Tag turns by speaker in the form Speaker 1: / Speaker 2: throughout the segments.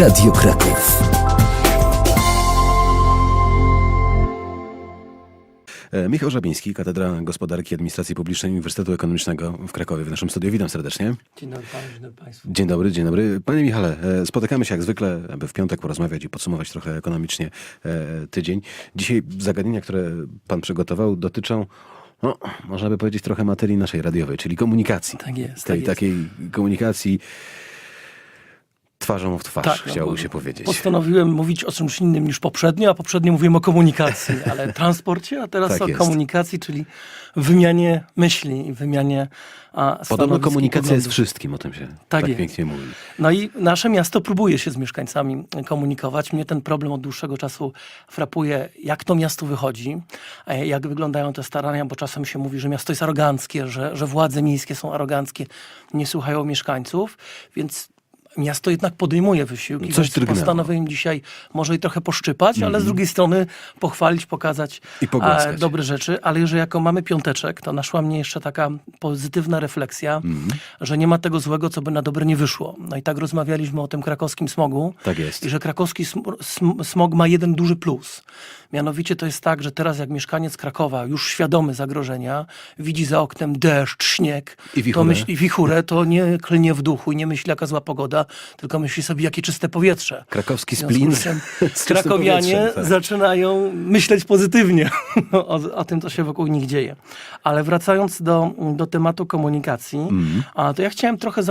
Speaker 1: Radio Kraków.
Speaker 2: E, Michał Żabiński, Katedra Gospodarki i Administracji Publicznej Uniwersytetu Ekonomicznego w Krakowie w naszym studiu. Witam serdecznie.
Speaker 3: Dzień dobry dzień dobry państwu.
Speaker 2: Dzień dobry, dzień dobry. Panie Michale, e, spotykamy się jak zwykle, aby w piątek porozmawiać i podsumować trochę ekonomicznie e, tydzień. Dzisiaj zagadnienia, które pan przygotował, dotyczą, no, można by powiedzieć, trochę materii naszej radiowej, czyli komunikacji.
Speaker 3: Tak jest,
Speaker 2: Tej
Speaker 3: tak jest.
Speaker 2: takiej komunikacji twarzą w twarz,
Speaker 3: Tak, no
Speaker 2: chciałoby
Speaker 3: bo
Speaker 2: się powiedzieć.
Speaker 3: Postanowiłem mówić o czymś innym niż poprzednio, a poprzednio mówiłem o komunikacji, ale transporcie, a teraz
Speaker 2: Tak
Speaker 3: o
Speaker 2: jest.
Speaker 3: komunikacji, czyli wymianie myśli i wymianie a,
Speaker 2: Podobno komunikacja jest wszystkim, o tym się tak,
Speaker 3: jest.
Speaker 2: pięknie mówi.
Speaker 3: No i nasze miasto próbuje się z mieszkańcami komunikować. Mnie ten problem od dłuższego czasu frapuje, jak to miasto wychodzi, e, jak wyglądają te starania, bo czasem się mówi, że miasto jest aroganckie, że, że władze miejskie są aroganckie, nie słuchają mieszkańców, więc miasto jednak podejmuje wysiłki.
Speaker 2: Coś
Speaker 3: więc
Speaker 2: drgnęło.
Speaker 3: postanowiłem dzisiaj może i trochę poszczypać, ale z drugiej strony pochwalić, pokazać
Speaker 2: Mhm. I
Speaker 3: e, dobre rzeczy. Ale że jako mamy piąteczek, to naszła mnie jeszcze taka pozytywna refleksja,
Speaker 2: Mhm.
Speaker 3: że nie ma tego złego, co by na dobre nie wyszło. No i tak rozmawialiśmy o tym krakowskim smogu.
Speaker 2: Tak jest.
Speaker 3: I że krakowski sm- sm- smog ma jeden duży plus. Mianowicie to jest tak, że teraz jak mieszkaniec Krakowa, już świadomy zagrożenia, widzi za oknem deszcz, śnieg,
Speaker 2: I wichurę.
Speaker 3: to myśli, i wichurę, to nie klnie w duchu i nie myśli jaka zła pogoda, tylko myśli sobie jakie czyste powietrze.
Speaker 2: Krakowski splin
Speaker 3: czym Krakowianie
Speaker 2: tak.
Speaker 3: zaczynają myśleć pozytywnie o, o tym, co się wokół nich dzieje. Ale wracając do, do tematu komunikacji,
Speaker 2: Mhm.
Speaker 3: a, to ja chciałem trochę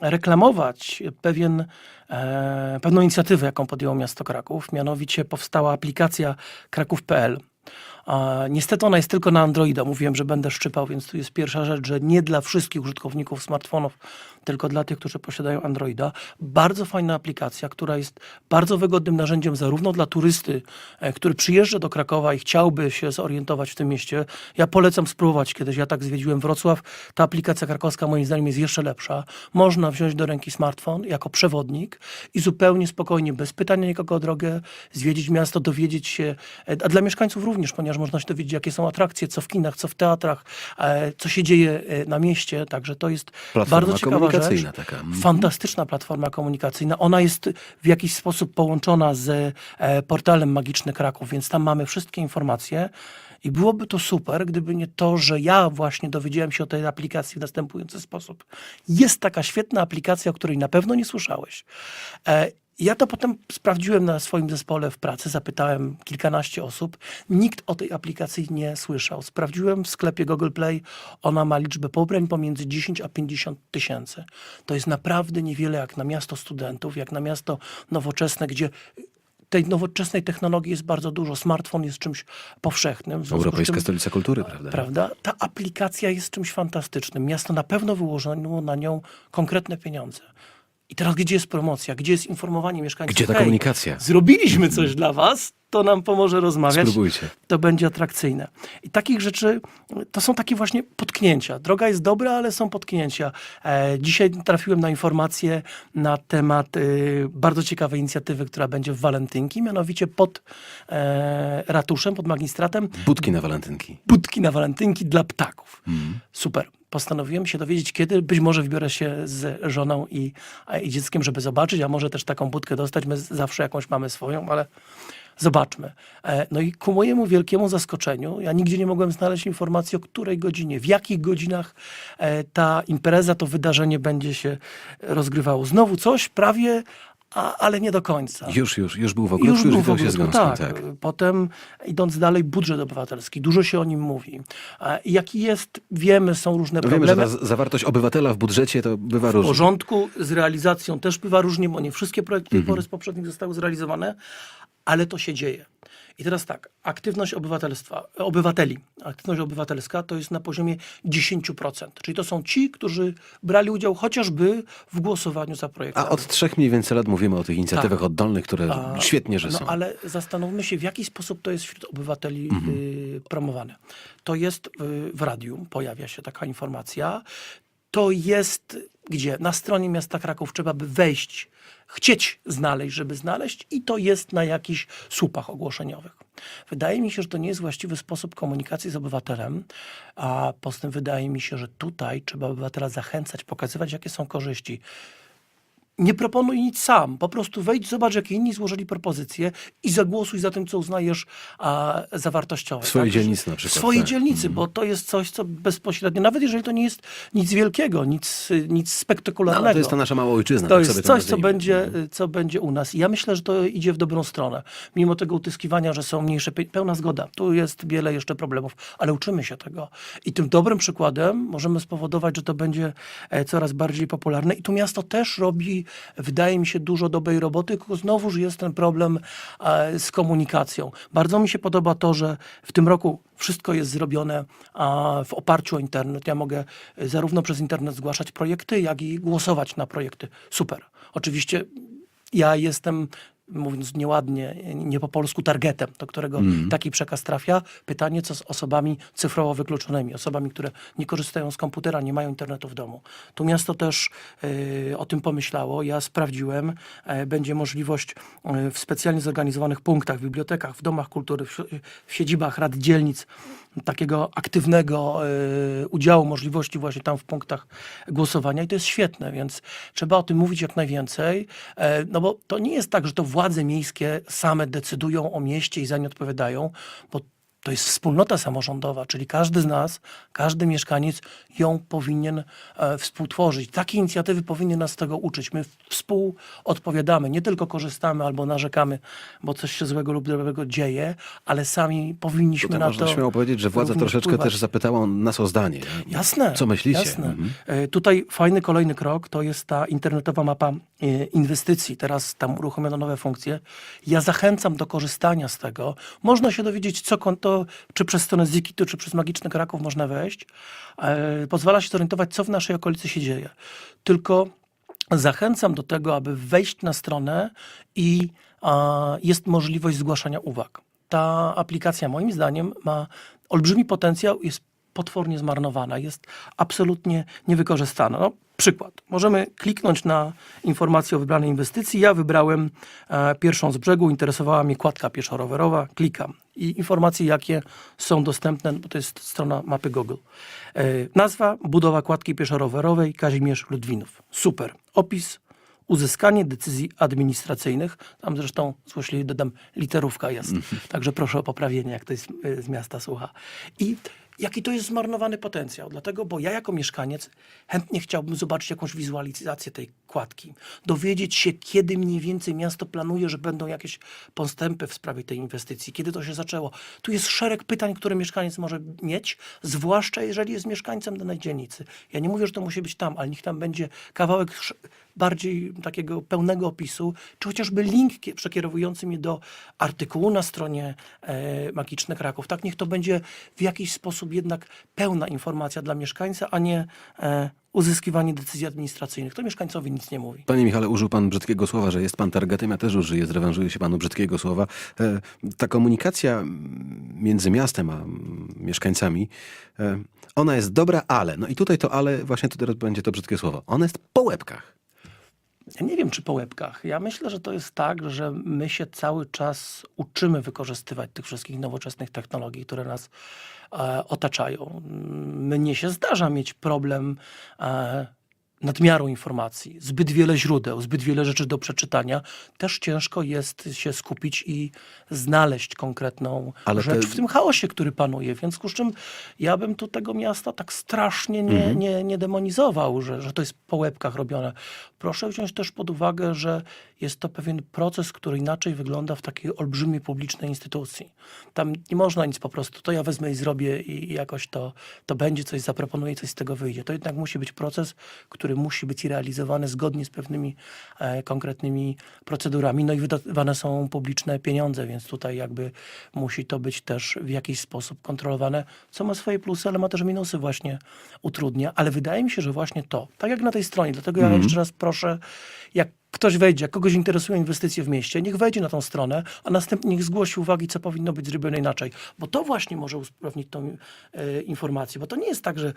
Speaker 3: zareklamować pewien, e, pewną inicjatywę, jaką podjęło miasto Kraków. Mianowicie powstała aplikacja kraków.pl. Niestety ona jest tylko na Androida. Mówiłem, że będę szczypał, więc tu jest pierwsza rzecz, że nie dla wszystkich użytkowników smartfonów, tylko dla tych, którzy posiadają Androida. Bardzo fajna aplikacja, która jest bardzo wygodnym narzędziem zarówno dla turysty, e, który przyjeżdża do Krakowa i chciałby się zorientować w tym mieście. Ja polecam spróbować kiedyś. Ja tak zwiedziłem Wrocław. Ta aplikacja krakowska moim zdaniem jest jeszcze lepsza. Można wziąć do ręki smartfon jako przewodnik i zupełnie spokojnie, bez pytania nikogo o drogę, zwiedzić miasto, dowiedzieć się, e, a dla mieszkańców również, ponieważ można się dowiedzieć, jakie są atrakcje, co w kinach, co w teatrach, e, co się dzieje e, na mieście. Także to jest
Speaker 2: Platforma
Speaker 3: bardzo ciekawa rzecz.
Speaker 2: komunikacyjna taka. Mhm.
Speaker 3: Fantastyczna platforma komunikacyjna. Ona jest w jakiś sposób połączona z e, portalem Magiczny Kraków, więc tam mamy wszystkie informacje. I byłoby to super, gdyby nie to, że ja właśnie dowiedziałem się o tej aplikacji w następujący sposób. Jest taka świetna aplikacja, o której na pewno nie słyszałeś. Ja to potem sprawdziłem na swoim zespole w pracy, zapytałem kilkanaście osób. Nikt o tej aplikacji nie słyszał. Sprawdziłem w sklepie Google Play, ona ma liczbę pobrań pomiędzy 10 a 50 tysięcy. To jest naprawdę niewiele jak na miasto studentów, jak na miasto nowoczesne, gdzie tej nowoczesnej technologii jest bardzo dużo. Smartfon jest czymś powszechnym.
Speaker 2: Europejska
Speaker 3: czym-
Speaker 2: stolica kultury, prawda?
Speaker 3: Prawda? Ta aplikacja jest czymś fantastycznym. Miasto na pewno wyłożyło na nią konkretne pieniądze. I teraz gdzie jest promocja? Gdzie jest informowanie mieszkańców?
Speaker 2: Gdzie ta
Speaker 3: Hej,
Speaker 2: komunikacja?
Speaker 3: Zrobiliśmy coś dla was, to nam pomoże rozmawiać.
Speaker 2: Spróbujcie.
Speaker 3: To będzie atrakcyjne. I takich rzeczy, to są takie właśnie potknięcia. Droga jest dobra, ale są potknięcia. E, dzisiaj trafiłem na informacje na temat y, bardzo ciekawej inicjatywy, która będzie w Walentynki, mianowicie pod e, ratuszem, pod magistratem,
Speaker 2: Budki na walentynki.
Speaker 3: budki na walentynki dla ptaków.
Speaker 2: Mhm.
Speaker 3: Super. Postanowiłem się dowiedzieć, kiedy być może wybiorę się z żoną i, i dzieckiem, żeby zobaczyć, a może też taką budkę dostać. My zawsze jakąś mamy swoją, ale zobaczmy. E, No i ku mojemu wielkiemu zaskoczeniu, ja nigdzie nie mogłem znaleźć informacji, o której godzinie, w jakich godzinach e, ta impreza, to wydarzenie będzie się rozgrywało. Znowu coś prawie, a, ale nie do końca.
Speaker 2: Już, już, już był w ogródku, już,
Speaker 3: był w
Speaker 2: witał się z
Speaker 3: ogródku,
Speaker 2: gąską,
Speaker 3: tak.
Speaker 2: tak.
Speaker 3: Potem idąc dalej, budżet obywatelski. Dużo się o nim mówi. Jaki jest, wiemy, są różne
Speaker 2: No wiemy, że
Speaker 3: problemy.
Speaker 2: ta zawartość obywatela w budżecie to bywa
Speaker 3: W
Speaker 2: różna.
Speaker 3: porządku z realizacją też bywa różnie, bo nie wszystkie projekty
Speaker 2: Mhm.
Speaker 3: pory z poprzednich zostały zrealizowane, ale to się dzieje. I teraz tak, aktywność obywatelstwa, obywateli, aktywność obywatelska to jest na poziomie 10%. Czyli to są ci, którzy brali udział chociażby w głosowaniu za projektami.
Speaker 2: A od trzech mniej więcej lat mówimy o tych inicjatywach oddolnych, które
Speaker 3: A,
Speaker 2: świetnie, że
Speaker 3: no,
Speaker 2: są.
Speaker 3: ale zastanówmy się, w jaki sposób to jest wśród obywateli
Speaker 2: Mhm.
Speaker 3: y, promowane. To jest y, w radiu, pojawia się taka informacja. To jest gdzie? Na stronie miasta Kraków trzeba by wejść, chcieć znaleźć, żeby znaleźć i to jest na jakichś słupach ogłoszeniowych. Wydaje mi się, że to nie jest właściwy sposób komunikacji z obywatelem, a poza tym wydaje mi się, że tutaj trzeba obywatela zachęcać, pokazywać, jakie są korzyści nie proponuj nic sam. Po prostu wejdź, zobacz, jakie inni złożyli propozycje i zagłosuj za tym, co uznajesz a, za wartościowe.
Speaker 2: W swojej
Speaker 3: tak?
Speaker 2: dzielnicy na przykład,
Speaker 3: W swojej
Speaker 2: tak.
Speaker 3: dzielnicy, bo to jest coś, co bezpośrednio, nawet jeżeli to nie jest nic wielkiego, nic, nic
Speaker 2: No,
Speaker 3: spektakularnego.
Speaker 2: ale to jest ta nasza mała ojczyzna.
Speaker 3: To
Speaker 2: tak
Speaker 3: jest coś, co będzie, co będzie u nas. I ja myślę, że to idzie w dobrą stronę. Mimo tego utyskiwania, że są mniejsze, pełna zgoda. Tu jest wiele jeszcze problemów, ale uczymy się tego. I tym dobrym przykładem możemy spowodować, że to będzie e, coraz bardziej popularne. I tu miasto też robi, wydaje mi się, dużo dobrej roboty, tylko znowuż jest ten problem e, z komunikacją. Bardzo mi się podoba to, że w tym roku wszystko jest zrobione w oparciu o internet. Ja mogę e, zarówno przez internet zgłaszać projekty, jak i głosować na projekty. Super. Oczywiście ja jestem, mówiąc nieładnie, nie po polsku, targetem, do którego taki przekaz trafia. Pytanie, co z osobami cyfrowo wykluczonymi, osobami, które nie korzystają z komputera, nie mają internetu w domu. Tu miasto też y, o tym pomyślało. Ja sprawdziłem. E, będzie możliwość y, w specjalnie zorganizowanych punktach, w bibliotekach, w domach kultury, w, w siedzibach rad dzielnic takiego aktywnego y, udziału, możliwości właśnie tam w punktach głosowania i to jest świetne, więc trzeba o tym mówić jak najwięcej, e, no bo to nie jest tak, że to władze miejskie same decydują o mieście i za nie odpowiadają, bo to jest wspólnota samorządowa, czyli każdy z nas, każdy mieszkaniec ją powinien e, współtworzyć. Takie inicjatywy powinny nas tego uczyć. My współodpowiadamy, nie tylko korzystamy albo narzekamy, bo coś się złego lub dobrego dzieje, ale sami powinniśmy
Speaker 2: Tutaj
Speaker 3: na
Speaker 2: można
Speaker 3: to
Speaker 2: śmiało powiedzieć, że władza troszeczkę
Speaker 3: wpływać.
Speaker 2: też zapytała nas o zdanie. nie?
Speaker 3: Jasne.
Speaker 2: Co myślicie?
Speaker 3: Jasne.
Speaker 2: Mhm.
Speaker 3: E, Tutaj fajny kolejny krok to jest ta internetowa mapa e, inwestycji. Teraz tam uruchomiono nowe funkcje. Ja zachęcam do korzystania z tego. Można się dowiedzieć, co konto, czy przez stronę Zikitu, czy przez Magiczny Kraków można wejść. E, Pozwala się zorientować, co w naszej okolicy się dzieje. Tylko zachęcam do tego, aby wejść na stronę i jest możliwość zgłaszania uwag. Ta aplikacja moim zdaniem ma olbrzymi potencjał, jest potwornie zmarnowana, jest absolutnie niewykorzystana. No, przykład. Możemy kliknąć na informację o wybranej inwestycji. Ja wybrałem e, pierwszą z brzegu, interesowała mnie kładka pieszo-rowerowa. Klikam i informacje, jakie są dostępne, bo to jest strona mapy Google. E, nazwa, budowa kładki pieszo-rowerowej, Kazimierz Ludwinów. Super. Opis, uzyskanie decyzji administracyjnych. Tam zresztą złośliwie dodam, literówka jest. Także proszę o poprawienie, jak ktoś z, z miasta słucha. I jaki to jest zmarnowany potencjał? Dlatego, bo ja jako mieszkaniec chętnie chciałbym zobaczyć jakąś wizualizację tej kładki. Dowiedzieć się, kiedy mniej więcej miasto planuje, że będą jakieś postępy w sprawie tej inwestycji. Kiedy to się zaczęło. Tu jest szereg pytań, które mieszkaniec może mieć, zwłaszcza jeżeli jest mieszkańcem danej dzielnicy. Ja nie mówię, że to musi być tam, ale niech tam będzie kawałek bardziej takiego pełnego opisu, czy chociażby link kie- przekierowujący mnie do artykułu na stronie e, Magiczny Kraków. Tak, niech to będzie w jakiś sposób jednak pełna informacja dla mieszkańca, a nie e, uzyskiwanie decyzji administracyjnych. To mieszkańcowi nic nie mówi.
Speaker 2: Panie Michale, użył pan brzydkiego słowa, że jest pan targetem. Ja też użyję, zrewanżuję się panu brzydkiego słowa. E, Ta komunikacja między miastem a mieszkańcami, e, ona jest dobra, ale. No i tutaj to ale, właśnie tu teraz będzie to brzydkie słowo. Ona jest po łebkach.
Speaker 3: Ja nie wiem, czy po łebkach. Ja myślę, że to jest tak, że my się cały czas uczymy wykorzystywać tych wszystkich nowoczesnych technologii, które nas e, otaczają. Mnie się zdarza mieć problem e, nadmiaru informacji, zbyt wiele źródeł, zbyt wiele rzeczy do przeczytania. Też ciężko jest się skupić i znaleźć konkretną
Speaker 2: Ale
Speaker 3: rzecz
Speaker 2: te-
Speaker 3: w tym chaosie, który panuje. W związku z czym ja bym tu tego miasta tak strasznie nie, nie, nie demonizował, że, że to jest po łebkach robione. Proszę wziąć też pod uwagę, że jest to pewien proces, który inaczej wygląda w takiej olbrzymiej publicznej instytucji. Tam nie można nic po prostu, to ja wezmę i zrobię i i jakoś to, to będzie, coś zaproponuję, coś z tego wyjdzie. To jednak musi być proces, który musi być realizowany zgodnie z pewnymi e, konkretnymi procedurami. No i wydawane są publiczne pieniądze, więc tutaj jakby musi to być też w jakiś sposób kontrolowane, co ma swoje plusy, ale ma też minusy właśnie utrudnia. Ale wydaje mi się, że właśnie to, tak jak na tej stronie, dlatego ja jeszcze raz proszę, jak ktoś wejdzie, kogoś interesują inwestycje w mieście, niech wejdzie na tą stronę, a następnie niech zgłosi uwagi, co powinno być zrobione inaczej. Bo to właśnie może usprawnić tą e, informację. Bo to nie jest tak, że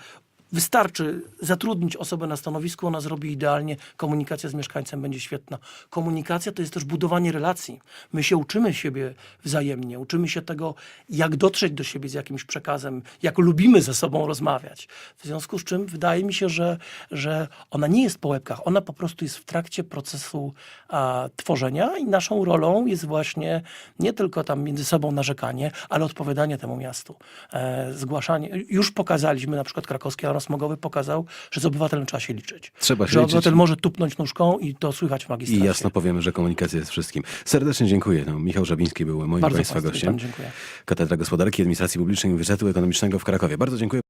Speaker 3: Wystarczy zatrudnić osobę na stanowisku, ona zrobi idealnie, komunikacja z mieszkańcem będzie świetna. Komunikacja to jest też budowanie relacji. My się uczymy siebie wzajemnie, uczymy się tego, jak dotrzeć do siebie z jakimś przekazem, jak lubimy ze sobą rozmawiać. W związku z czym wydaje mi się, że, że ona nie jest po łebkach, ona po prostu jest w trakcie procesu a, tworzenia i naszą rolą jest właśnie nie tylko tam między sobą narzekanie, ale odpowiadanie temu miastu. E, zgłaszanie. Już pokazaliśmy, na przykład krakowski Aeron Smogowy pokazał, że z obywatelem trzeba się liczyć.
Speaker 2: Trzeba się
Speaker 3: że
Speaker 2: liczyć.
Speaker 3: obywatel może tupnąć nóżką i to słychać w
Speaker 2: I
Speaker 3: magistracie.
Speaker 2: jasno powiemy, że komunikacja jest wszystkim. Serdecznie dziękuję. No, Michał Żabiński był moim
Speaker 3: Bardzo
Speaker 2: Państwa gościem.
Speaker 3: dziękuję.
Speaker 2: Katedra Gospodarki i Administracji Publicznej Uniwersytetu Ekonomicznego w Krakowie. Bardzo dziękuję.